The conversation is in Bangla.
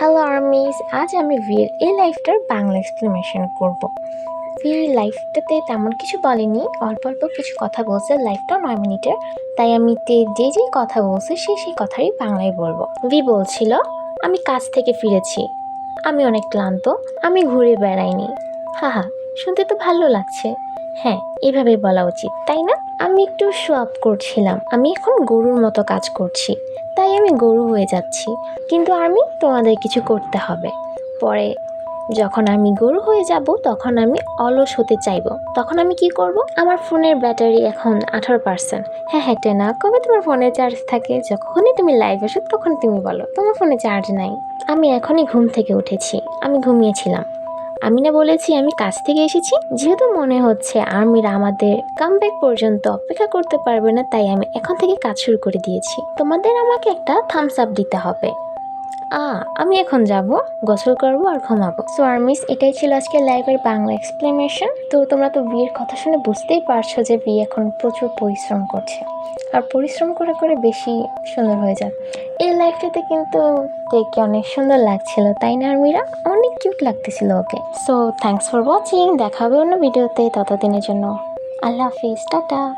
হ্যালো আর্মিস আজ আমি ভির এই লাইফটার বাংলা এক্সপ্লেনেশন করব। ভি লাইফটাতে তেমন কিছু বলেনি। অল্প অল্প কিছু কথা বলছে। লাইফটা নয় মিনিটের। তাই আমি তে যে যে কথা বলছে সেই সেই কথাই বাংলায় বলব। ভি বলছিল, আমি কাজ থেকে ফিরেছি। আমি অনেক ক্লান্ত। আমি ঘুরে বেড়াইনি। হা হা শুনতে তো ভালো লাগছে। হ্যাঁ এভাবে বলা উচিত, তাই না? আমি একটু শো আপ করছিলাম। আমি এখন গরুর মতো কাজ করছি। তাই আমি গরু হয়ে যাচ্ছি। কিন্তু আমি তোমাদের কিছু করতে হবে। পরে যখন আমি গরু হয়ে যাব, তখন আমি অলস হতে চাইব। তখন আমি কি করব? আমার ফোনের ব্যাটারি এখন আঠারো পার্সেন্ট হ্যাঁ হ্যাঁ টেনা। কবে তোমার ফোনে চার্জ থাকে? যখনই তুমি লাইভ আসো, তখন তুমি বলো। তোমার ফোনে চার্জ নাই। আমি এখনই ঘুম থেকে উঠেছি। আমি ঘুমিয়েছিলাম। আমি না বলেছি আমি কাজ থেকে এসেছি, যেহেতু মনে হচ্ছে আর্মিরা আমাদের কামব্যাক পর্যন্ত অপেক্ষা করতে পারবে না, তাই আমি এখন থেকে কাজ শুরু করে দিয়েছি। তোমাদের আমাকে একটা থামস আপ দিতে হবে। আ, আমি এখন যাব, গোসল করব আর ঘুমাবো। সো আর্মিস এটাই ছিল আজকে লাইভের বাংলা এক্সপ্লেনেশন তো তোমরা তো বিয়ের কথা শুনে বুঝতেই পারছ যে বিয়ে এখন প্রচুর পরিশ্রম করছে। আর পরিশ্রম করে করে বেশি সুন্দর হয়ে যাবে এই লাইফটাতে কিন্তু দেখে অনেক সুন্দর লাগছিল, তাই না, আর্মিরা? অনেক কিউট লাগতেছিল okay. So thanks for watching দেখা হবে অন্য ভিডিওতে ততদিনের জন্য। আল্লাহ হাফিজ, টাটা।